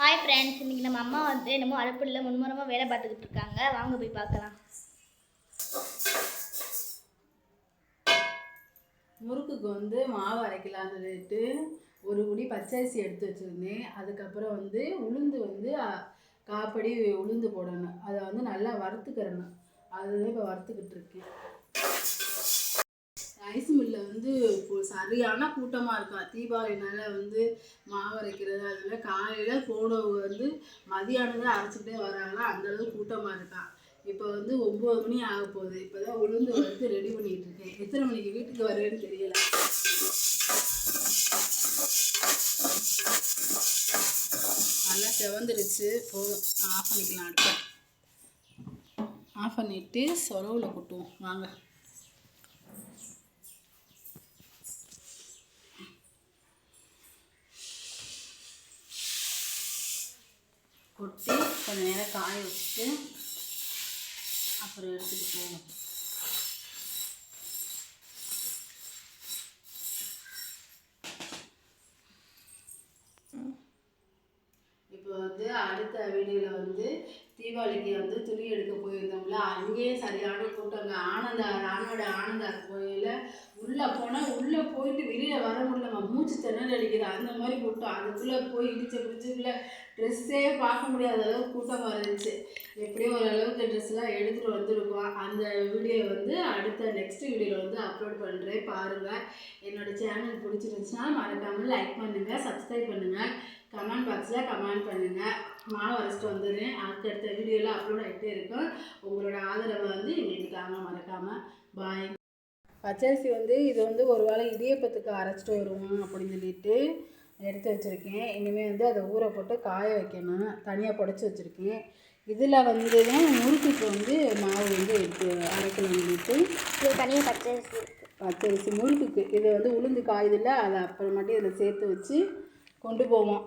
Hi friends இன்னைக்கு நம்ம அம்மா வந்து என்னமோ அடுப்பில் முன்முறமாக வேலை பார்த்துக்கிட்டு இருக்காங்க. வாங்க போய் பார்க்கலாம். முறுக்குக்கு வந்து மாவு அரைக்கலான்னு சொல்லிட்டு ஒரு குடி பச்சரிசி எடுத்து வச்சுருந்தேன். அதுக்கப்புறம் வந்து உளுந்து வந்து காப்படி உளுந்து போடணும். அதை வந்து நல்லா வறுத்துக்கிறணும். அதுதான் இப்போ வறுத்துக்கிட்டு இருக்கேன். ரைஸ் மில் வந்து இப்போ சரியான கூட்டமாக இருக்கும் தீபாவளினால வந்து மாவு அரைக்கிறது அதில் காலையில் போனவங்க வந்து மதியானம் தான் அரைச்சிக்கிட்டே வராங்களா? அந்தளவுக்கு கூட்டமாக இருக்கான் இப்போ வந்து ஒம்பது மணி ஆக போகுது. இப்போ தான் உளுந்து வறுத்து ரெடி பண்ணிகிட்டு இருக்கேன். எத்தனை மணிக்கு வீட்டுக்கு வருவேன்னு தெரியல. நல்லா செவந்துருச்சு. போதும். ஆஃப் பண்ணிக்கலாம் அடுப்பை. ஆஃப் பண்ணிவிட்டு சொரவில் கொட்டுவோம். வாங்க. கொட்டி கொஞ்சம் நேரம் காய வச்சுட்டு அப்புறம் எடுத்துகிட்டு போகணும். இப்போ வந்து அடுத்த வீடியோவில் வந்து தீபாவளிக்கு வந்து துணி எடுக்க போயிருந்தோம்ல அங்கேயே சரியான கூட்டங்க. ஆனந்தா ராணோட ஆனந்தா கோயிலில் உள்ளே போனால் உள்ளே போயிட்டு வெளியில் வர முடியலம்மா மூச்சு திணறல் அடிக்குது. அந்த மாதிரி கூட்டம். அதுக்குள்ளே போய் இடிச்ச பிடிச்சக்குள்ளே ட்ரெஸ்ஸே பார்க்க முடியாத அளவுக்கு கூட்டமாக இருந்துச்சு. எப்படியும் ஓரளவுக்கு ட்ரெஸ்லாம் எடுத்துகிட்டு வந்துருக்கோம். அந்த வீடியோ வந்து அடுத்த நெக்ஸ்ட் வீடியோவில் வந்து அப்லோட் பண்ணுறேன் பாருங்கள் என்னோட சேனல் பிடிச்சிருந்துச்சுன்னா மறக்காமல் லைக் பண்ணுங்கள் சப்ஸ்கிரைப் பண்ணுங்கள் கமெண்ட் பாக்ஸில் கமெண்ட் பண்ணுங்கள் மாவு அரைச்சிட்டு வந்துடுறேன். அடுத்தடுத்த வீடியோவில் அப்லோட் ஆகிட்டே இருக்கும். உங்களோட ஆதரவை வந்து எங்களுக்கு தாங்க மறக்காமல் பாய் பச்சரிசி வந்து இது வந்து ஒரு வேளை இடியப்பத்துக்கு அரைச்சிட்டு வருவோம் அப்படின்னு சொல்லிட்டு எடுத்து வச்சுருக்கேன். இனிமேல் வந்து அதை ஊற போட்டு காய வைக்கணும். தனியாக புடச்சி வச்சுருக்கேன். இதில் வந்து தான் முறுக்குக்கு வந்து மாவு வந்து எடுத்து அரைக்கணும் சொல்லிட்டு இது தனியாக பச்சரிசி. பச்சரிசி முறுக்குக்கு. இதை வந்து உளுந்து காயுதில்ல அதை அப்புறமாட்டி இதில் சேர்த்து வச்சு கொண்டு போவோம்.